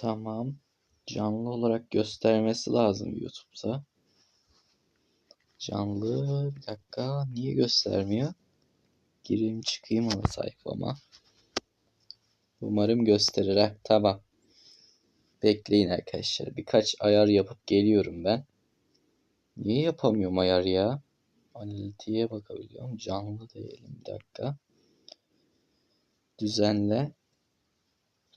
Tamam. Canlı olarak göstermesi lazım YouTube'da. Canlı bir dakika niye göstermiyor? Gireyim çıkayım ana sayfama. Umarım gösterir. Heh, tamam. Bekleyin arkadaşlar. Birkaç ayar yapıp geliyorum ben. Niye yapamıyorum ayar ya? Analitiğe bakabiliyorum. Canlı diyelim bir dakika. Düzenle.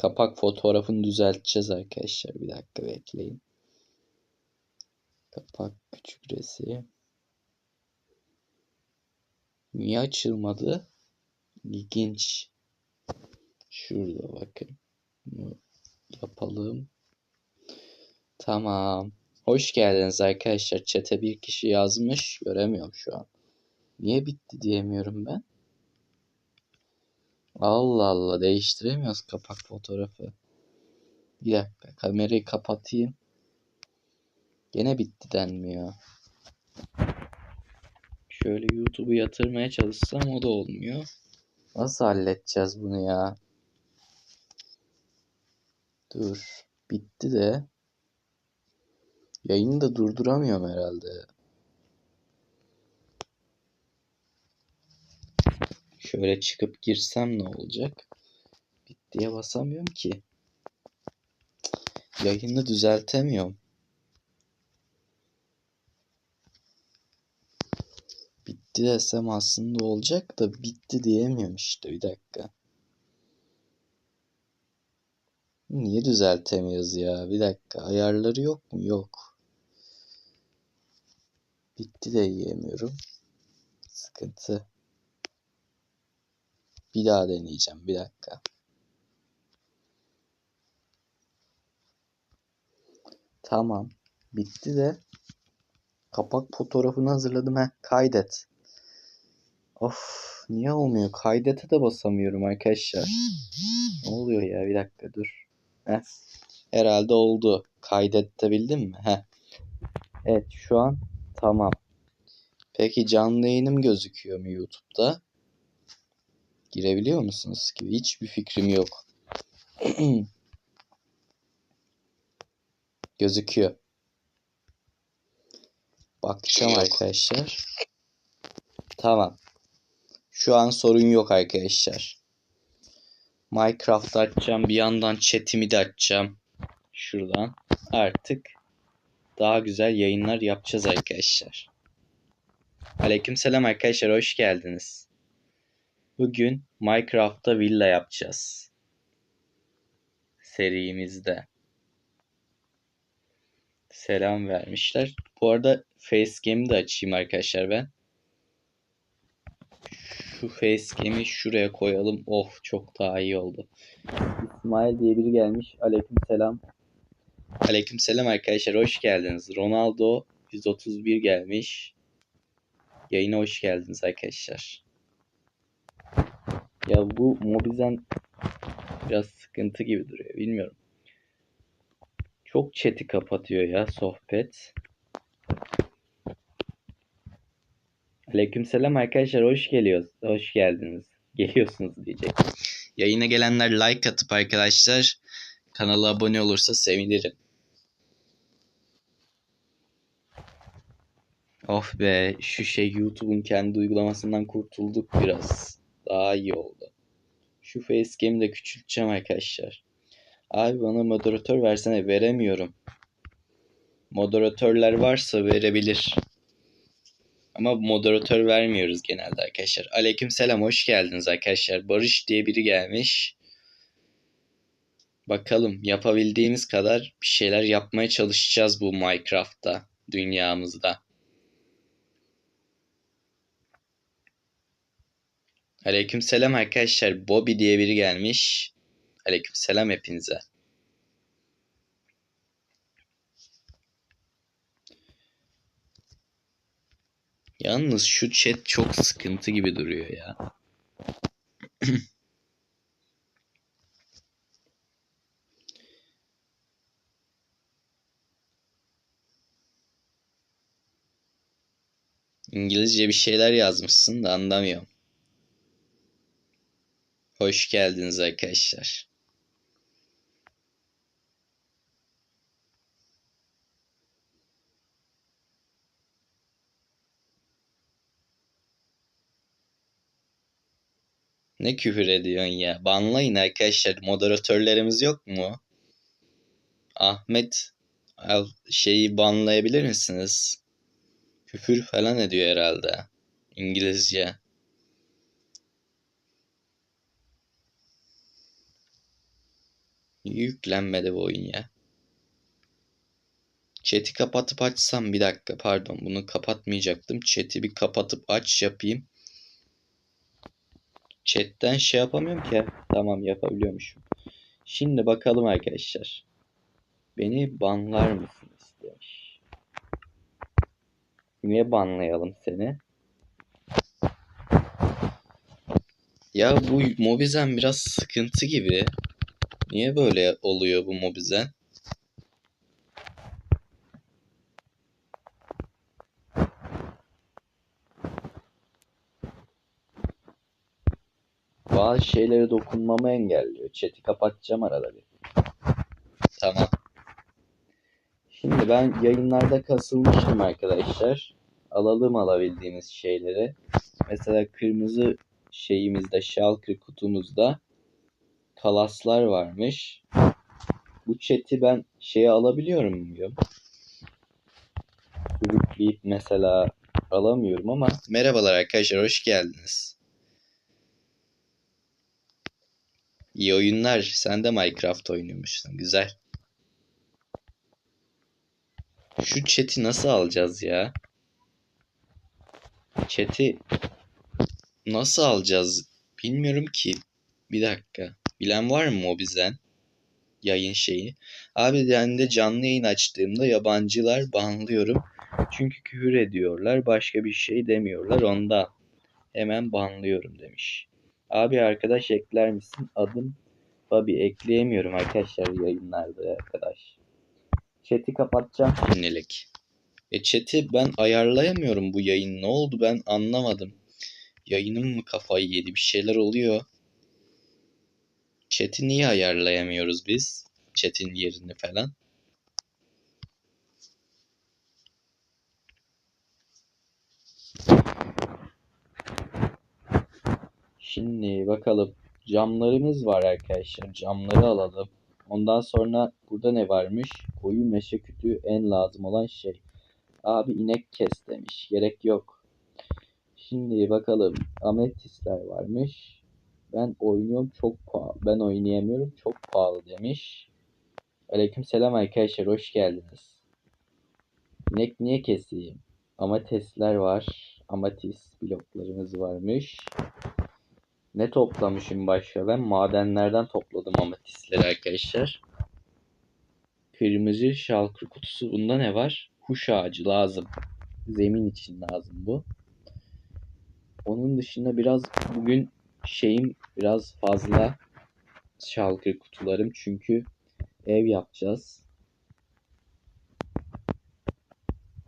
Kapak fotoğrafını düzelteceğiz arkadaşlar. Bir dakika bekleyin. Kapak küçük resim. Niye açılmadı? İlginç. Şurada bakın. Bunu yapalım. Tamam. Hoş geldiniz arkadaşlar. Çete bir kişi yazmış. Göremiyorum şu an. Niye bitti diyemiyorum ben. Allah Allah değiştiremiyoruz kapak fotoğrafı. Bir dakika kamerayı kapatayım. Gene bitti denmiyor. Şöyle YouTube'u yatırmaya çalışsam o da olmuyor. Nasıl halledeceğiz bunu ya? Dur. Bitti de. Yayını da durduramıyorum herhalde. Şöyle çıkıp girsem ne olacak? Bittiye basamıyorum ki. Yayını düzeltemiyorum. Bitti desem aslında olacak da bitti diyemiyorum işte bir dakika. Niye düzeltemiyoruz ya? Bir dakika. Ayarları yok mu? Yok. Bitti de yiyemiyorum. Sıkıntı. Bir daha deneyeceğim. Bir dakika. Tamam. Bitti de kapak fotoğrafını hazırladım. Heh, kaydet. Of, niye olmuyor? Kaydete de basamıyorum arkadaşlar. Ne oluyor ya? Bir dakika dur. Heh. Herhalde oldu. Kaydedebildim mi? Heh. Evet, şu an tamam. Peki canlı yayınım gözüküyor mu YouTube'da? Girebiliyor musunuz ki? Hiçbir fikrim yok. Gözüküyor. Bakacağım arkadaşlar. Tamam. Şu an sorun yok arkadaşlar. Minecraft açacağım. Bir yandan chatimi de açacağım. Şuradan. Artık daha güzel yayınlar yapacağız arkadaşlar. Aleykümselam arkadaşlar. Hoş geldiniz. Bugün Minecraft'ta villa yapacağız. Serimizde. Selam vermişler. Bu arada facecam'i de açayım arkadaşlar ben. Şu facecam'i şuraya koyalım. Of çok daha iyi oldu. İsmail diye biri gelmiş. Aleykümselam. Aleykümselam arkadaşlar. Hoş geldiniz. Ronaldo 131 gelmiş. Yayına hoş geldiniz arkadaşlar. Ya bu Mobizen biraz sıkıntı gibi duruyor. Bilmiyorum. Çok chat'i kapatıyor ya sohbet. Aleykümselam arkadaşlar hoş geliyoruz. Hoş geldiniz. Geliyorsunuz diyecek. Yayına gelenler like atıp arkadaşlar kanala abone olursa sevinirim. Of be şu şey YouTube'un kendi uygulamasından kurtulduk biraz. Daha iyi oldu. Şu facecam'i de küçülteceğim arkadaşlar. Abi bana moderatör versene veremiyorum. Moderatörler varsa verebilir. Ama moderatör vermiyoruz genelde arkadaşlar. Aleyküm selam hoş geldiniz arkadaşlar. Barış diye biri gelmiş. Bakalım yapabildiğimiz kadar bir şeyler yapmaya çalışacağız bu Minecraft'ta, dünyamızda. Aleyküm selam arkadaşlar. Bobby diye biri gelmiş. Aleyküm selam hepinize. Yalnız şu chat çok sıkıntı gibi duruyor ya. İngilizce bir şeyler yazmışsın da anlamıyorum. Hoş geldiniz arkadaşlar. Ne küfür ediyorsun ya? Banlayın arkadaşlar. Moderatörlerimiz yok mu? Ahmet şeyi banlayabilir misiniz? Küfür falan ediyor herhalde. İngilizce. Yüklenmedi bu oyun ya. Chat'i kapatıp açsam bir dakika pardon bunu kapatmayacaktım. Chat'i bir kapatıp aç yapayım. Chat'ten şey yapamıyorum ki. Tamam yapabiliyormuşum. Şimdi bakalım arkadaşlar. Beni banlar mısınız demiş. Niye banlayalım seni? Ya bu Mobizen biraz sıkıntı gibi. Niye böyle oluyor bu Mobizen? Bazı şeylere dokunmamı engelliyor. Chat'i kapatacağım arada bir. Tamam. Şimdi ben yayınlarda kasılmıştım arkadaşlar. Alalım alabildiğimiz şeyleri. Mesela kırmızı şeyimizde, Shulker kutumuzda kalaslar varmış. Bu chat'i ben şeye alabiliyor muyum? Sürükleyip mesela alamıyorum ama merhabalar arkadaşlar hoş geldiniz. İyi oyunlar. Sen de Minecraft oynuyormuşsun. Güzel. Şu chat'i nasıl alacağız ya? Chat'i nasıl alacağız? Bilmiyorum ki. Bir dakika. Bilen var mı o bizden? Yayın şeyi. Abi ben de canlı yayın açtığımda yabancılar banlıyorum. Çünkü küfür ediyorlar. Başka bir şey demiyorlar. Onda hemen banlıyorum demiş. Abi arkadaş ekler misin? Adım Fabi ekleyemiyorum arkadaşlar yayınlarda arkadaş. Chat'i kapatacağım şimdilik. E chat'i ben ayarlayamıyorum bu yayın. Ne oldu ben anlamadım. Yayınım mı kafayı yedi? Bir şeyler oluyor. Chat'i niye ayarlayamıyoruz biz? Chat'in yerini falan. Şimdi bakalım. Camlarımız var arkadaşlar. Camları alalım. Ondan sonra burada ne varmış? Koyu meşe kütüğü en lazım olan şey. Abi inek kes demiş. Gerek yok. Şimdi bakalım. Ametistler varmış. Ben oynuyorum çok pahalı. Ben oynayamıyorum çok pahalı demiş. Aleyküm selam arkadaşlar. Hoş geldiniz. İnek niye keseyim? Ametistler var. Amatist bloklarımız varmış. Ne toplamışım başka? Ben madenlerden topladım ametistleri arkadaşlar. Kırmızı şalkır kutusu. Bunda ne var? Kuş ağacı lazım. Zemin için lazım bu. Onun dışında biraz bugün şeyim biraz fazla şalkır kutularım çünkü ev yapacağız.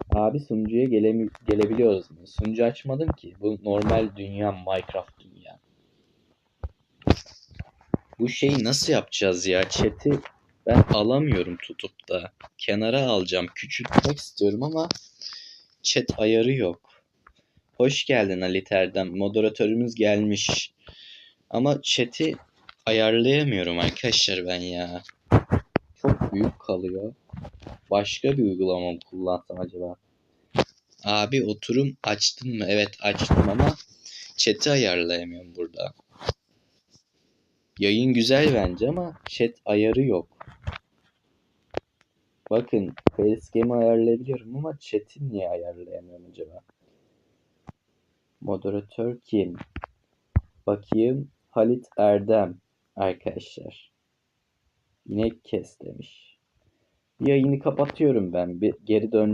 Abi sunucuya gelemi- gelebiliyoruz mu? Sunucu açmadım ki. Bu normal dünya Minecraft dünya. Bu şeyi nasıl yapacağız ya? Chat'i ben alamıyorum tutup da. Kenara alacağım. Küçültmek istiyorum ama chat ayarı yok. Hoş geldin Ali Terden. Moderatörümüz gelmiş. Ama chat'i ayarlayamıyorum arkadaşlar ben ya. Çok büyük kalıyor. Başka bir uygulama mı kullansam acaba? Abi oturum açtın mı? Evet açtım ama chat'i ayarlayamıyorum burada. Yayın güzel bence ama chat ayarı yok. Bakın facecam'i ayarlayabiliyorum ama chat'i niye ayarlayamıyorum acaba? Moderatör kim? Bakayım Halit Erdem arkadaşlar. İnek kes demiş. Bir yayını kapatıyorum ben. Bir geri dön